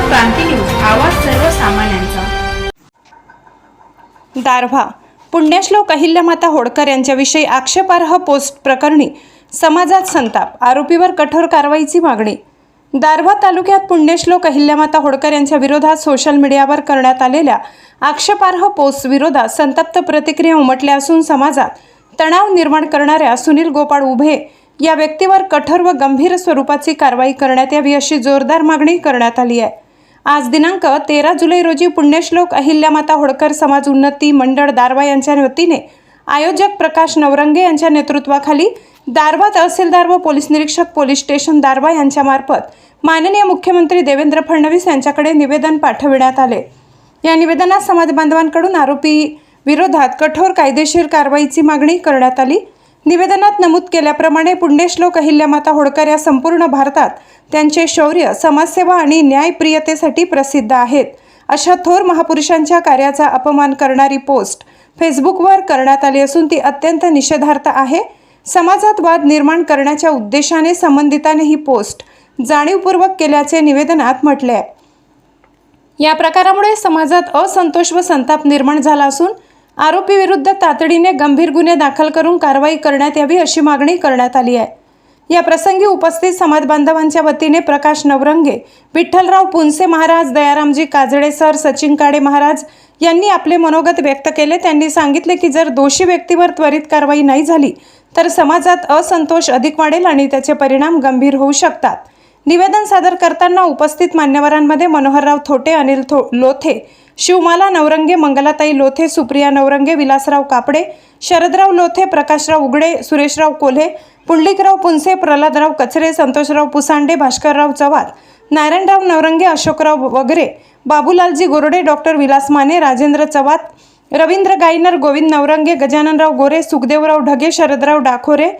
क्रांती news आवाज सर्वसामान्यांचा. दारव्हा पुण्यश्लोक अहिल्यामाता होडकर यांच्याविषयी आक्षेपार्ह पोस्ट प्रकरणी समाजात संताप आरोपीवर कठोर कारवाईची मागणी. दारव्हा तालुक्यात पुण्यश्लोक अहिल्यामाता होडकर यांच्या विरोधात सोशल मीडियावर करण्यात आलेल्या आक्षेपार्ह पोस्ट विरोधात संतप्त प्रतिक्रिया उमटल्या असून समाजात तणाव निर्माण करणाऱ्या सुनील गोपाळ उभे या व्यक्तीवर कठोर व गंभीर स्वरूपाची कारवाई करण्यात यावी अशी जोरदार मागणी करण्यात आली आहे. आज दिनांक तेरा जुलै रोजी पुण्यश्लोक अहिल्यामाता होळकर समाज उन्नती मंडळ दारवा यांच्या वतीने आयोजक प्रकाश नवरंगे यांच्या नेतृत्वाखाली दारवा तहसीलदार व पोलीस निरीक्षक पोलीस स्टेशन दारवा यांच्यामार्फत माननीय मुख्यमंत्री देवेंद्र फडणवीस यांच्याकडे निवेदन पाठविण्यात आले. या निवेदनात समाज बांधवांकडून आरोपी विरोधात कठोर कायदेशीर कारवाईची मागणी करण्यात आली. निवेदनात नमूद केल्याप्रमाणे पुण्यश्लोक अहिल्यामाता होडकर या संपूर्ण भारतात त्यांचे शौर्य समाजसेवा आणि न्यायप्रियतेसाठी प्रसिद्ध आहेत. अशा थोर महापुरुषांच्या कार्याचा अपमान करणारी पोस्ट फेसबुकवर करण्यात आली असून ती अत्यंत निषेधार्थ आहे. समाजात वाद निर्माण करण्याच्या उद्देशाने संबंधिताने ही पोस्ट जाणीवपूर्वक केल्याचे निवेदनात म्हटले आहे. या प्रकारामुळे समाजात असंतोष व संताप निर्माण झाला असून आरोपी विरुद्ध तातडीने गंभीर गुन्हे दाखल करून कारवाई करण्यात यावी अशी मागणी करण्यात आली आहे. या प्रसंगी उपस्थित समाज बांधवांच्या वतीने प्रकाश नवरंगे विठ्ठलराव पुनसे महाराज दयारामजी काजळे सर सचिन काडे महाराज यांनी आपले मनोगत व्यक्त केले. त्यांनी सांगितले की जर दोषी व्यक्तीवर त्वरित कारवाई नाही झाली तर समाजात असंतोष अधिक वाढेल आणि त्याचे परिणाम गंभीर होऊ शकतात. निवेदन सादर करताना उपस्थित मान्यवरांमध्ये मनोहरराव थोटे अनिल थो लोथे शिवमाला नवरंगे मंगलाताई लोथे सुप्रिया नवरंगे विलासराव कापडे शरदराव लोथे प्रकाशराव उगडे सुरेशराव कोल्हे पुंडलिकराव पुंसे प्रल्हादराव कचरे संतोषराव पुसांडे भास्करराव चव्हाण नारायणराव नवरंगे अशोकराव वगैरे बाबूलालजी गोरडे डॉक्टर विलास माने राजेंद्र चव्हाण रवींद्र गायनर गोविंद नवरंगे गजाननराव गोरे सुखदेवराव ढगे शरदराव डाखोरे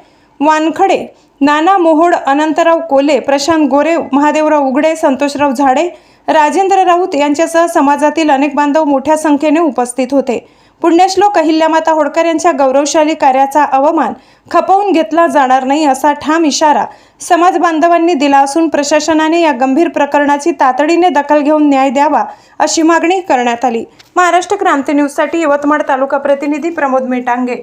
वानखडे नाना मोहोड अनंतराव कोले प्रशांत गोरे महादेवराव उघडे संतोषराव झाडे राजेंद्र राऊत यांच्यासह समाजातील अनेक बांधव मोठ्या संख्येने उपस्थित होते. पुण्यश्लोक अहिल्यामाता होडकर यांच्या गौरवशाली कार्याचा अवमान खपवून घेतला जाणार नाही असा ठाम इशारा समाज बांधवांनी दिला असून प्रशासनाने या गंभीर प्रकरणाची तातडीने दखल घेऊन न्याय द्यावा अशी मागणी करण्यात आली. महाराष्ट्र क्रांती न्यूजसाठी यवतमाळ तालुका प्रतिनिधी प्रमोद मेटांगे.